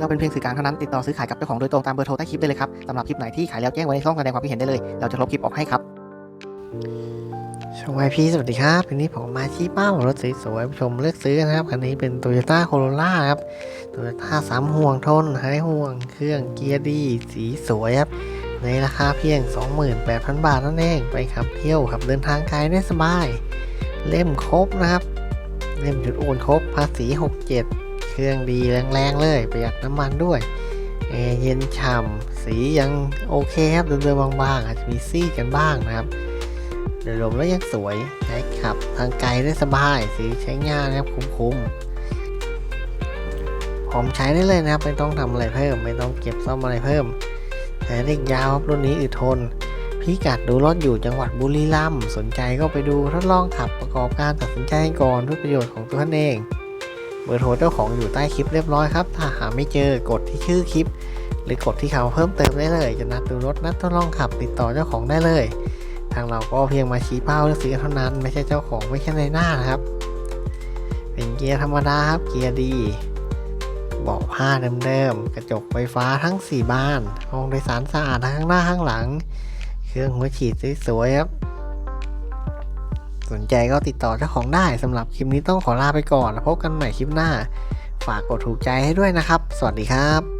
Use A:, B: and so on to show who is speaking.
A: เราเป็นเพียงสื่อกลางเท่านั้นติดต่อซื้อขายกับเจ้าของโดยตรงตามเบอร์โทรใต้คลิปได้เลยครับสำหรับคลิปไหนที่ขายแล้วแจ้งไว้ในช่องแสดงความคิดเห็นได้เลย เราจะลบคลิปออกให้ครับ
B: ชมไอพีสวัสดีครับวันนี้ผมมาชี้เป้ารถสวยๆชมเลือกซื้อนะครับคันนี้เป็น Toyota Corolla ครับ Toyota สามห่วงทนหายห่วง เครื่องเกียร์ดี สีสวยครับในราคาเพียง 28,000 บาทนั่นเองไปขับเที่ยวขับเดินทางไกลได้สบาย เล่มครบนะครับ เล่มจุดโอนครบภาษี 67เค รื่องดีแรงๆเลยประหยัดน้ำมันด้วยแอร์เย็นฉ่ำสียังโอเคครับเดิมๆบางๆอาจจะมีซี่กันบ้างนะครับโดยรวมแล้วยังสวยใช้ขับทางไกลได้สบายซื้อใช้งานนะครับคุ้มๆผมใช้ได้เลยนะครับไม่ต้องทำอะไรเพิ่ม ไม่ต้องเก็บซ่อมอะไรเพิ่มใช้ได้ยาวครับรุ่นนี้อึดทนพิกัดดูรถอยู่จังหวัดบุรีรัมย์สนใจก็ไปดูทดลองขับประกอบการตัดสินใจก่อนเพื่อประโยชน์ของตัวท่านเอง เบอร์โทรเจ้าของอยู่ใต้คลิปเรียบร้อยครับ ถ้าหาไม่เจอกดที่ชื่อคลิป หรือกดที่เขาเพิ่มเติมได้เลย จะนัดดูรถนัดทดลองขับติดต่อเจ้าของได้เลย ทางเราก็เพียงมาชี้เป้าเลือกซื้อเท่านั้น ไม่ใช่เจ้าของไม่ใช่ในหน้านะครับ เป็นเกียร์ธรรมดาครับเกียร์ดีเบาะผ้าเดิมๆ กระจกไฟฟ้าทั้ง 4 บาน ห้องโดยสารสะอาดทั้งหน้าข้างหลัง เครื่องหัวฉีดสวยๆครับ สนใจก็ติดต่อเจ้าของได้สำหรับคลิปนี้ต้องขอลาไปก่อน แล้วพบกันใหม่คลิปหน้า ฝากกดถูกใจให้ด้วยนะครับ สวัสดีครับ